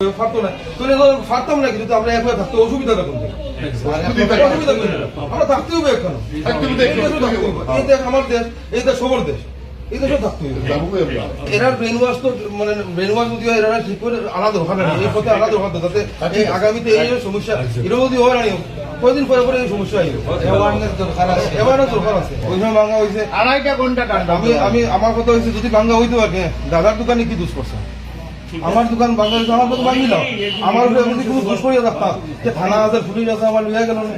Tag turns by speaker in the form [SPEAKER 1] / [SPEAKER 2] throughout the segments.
[SPEAKER 1] ফাটতো না। তুলে ফাটতাম না কিন্তু আমরা একবার থাকতে অসুবিধাটা কোন অসুবিধা আমরা থাকতে হবে এখন। এই দেশে থাকতে হবে। এই দেশ আমার দেশ এই দেশ সবর দেশ। এই দেশে থাকতে হবে। এরা ব্রেন ওয়াশ তো মানে ব্রেন ওয়াশ যদি এরা ঠিক করে আলাদা দরকার এই পথে আলাদা দরকার নেই, এই আগামীতে এই সমস্যা এটা যদি হয় না কয়দিন পরে পরে এই সমস্যা অ্যাওয়ারনেস দরকার আছে। অ্যাওয়ারনেস দরকার আছে। ওই সময় ভাঙা হয়েছে
[SPEAKER 2] আড়াইটা ঘণ্টা
[SPEAKER 1] আমি আমি আমার কথা হয়েছে যদি ভাঙ্গা হইতে পারে দাদার দোকানে কি দোষ করছে? আমার দোকান বাংলাদেশ, আমার কথা ভাঙিল আমার উপরে কোনো দোষ করিয়া রাখতাম। যে থানা আছে, পুলিশ আছে, আমার লিয়া গেল না।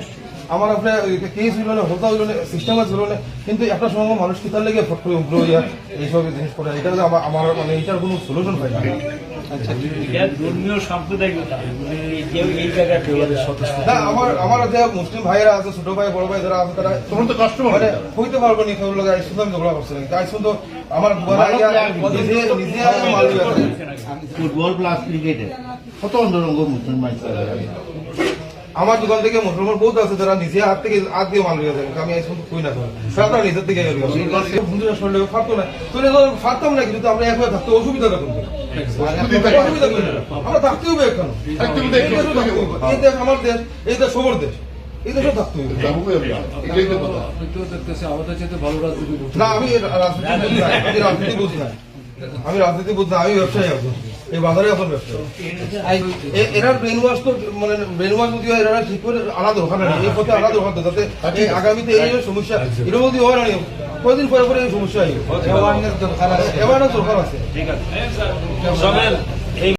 [SPEAKER 1] আমার আপনার কেস হইল না হতা হইল না সিস্টেম আছে হইল না কিন্তু একটা সময় মানুষ কি তার লেগে ফট করে উগ্র হইয়া এইসব জিনিস করে এটা যে আমার আমার মানে এটার কোনো সলিউশন হয় না।
[SPEAKER 3] এটা ধর্মীয় সাম্প্রদায়িকতা মানে যে এই জায়গায় সদস্য
[SPEAKER 1] না আমার আমার যে মুসলিম ভাইয়েরা আছে ছোট ভাই বড় ভাই যারা আছে তারা
[SPEAKER 2] তোমার তো কাস্টমার
[SPEAKER 1] মানে হইতে পারব নি আইসুন আমি ঝগড়া আইসুন আমার নিজে নিজে।
[SPEAKER 2] ফুটবল প্লাস ক্রিকেটে কত অন্তরঙ্গ মুসলমান
[SPEAKER 1] আমার দোকান থেকে মুসলমান বহুত আছে যারা নিজে হাত থেকে হাত দিয়ে মাল লইয়া যায়। আমি কই না তো। সারা নিজের থেকে বন্ধুরা শুনলে ফাটতো না। তুলে তো ফাটতাম না কিন্তু আমরা একবার থাকতে অসুবিধা কোন? আমরা থাকতে হবে এখন। এই দেশে আমার দেশ এই দেশ সবর দেশ। এই থাকতে হবে।
[SPEAKER 4] আমি তো দেখতেছি আমাদের চাইতে ভালো রাজনীতি করছে
[SPEAKER 1] না আমি রাজনীতি বুঝি না। আমি রাজনীতি বুঝি না। আমি রাজনীতি বুঝি আমি ব্যবসায়ী এই বাজারে এখন ব্যবসা এরা ব্রেন ওয়াশ তো মানে ব্রেন ওয়াশ যদি হয় এরা ঠিক করে আলাদা ওখানে এই পথে আলাদা ওখানে যাতে আগামীতে এই যে সমস্যা এটা যদি হয় না কয়দিন পরে পরে এই সমস্যা হয়। অ্যাওয়ারনেস দরকার আছে। অ্যাওয়ারনেস দরকার আছে।
[SPEAKER 3] ঠিক আছে।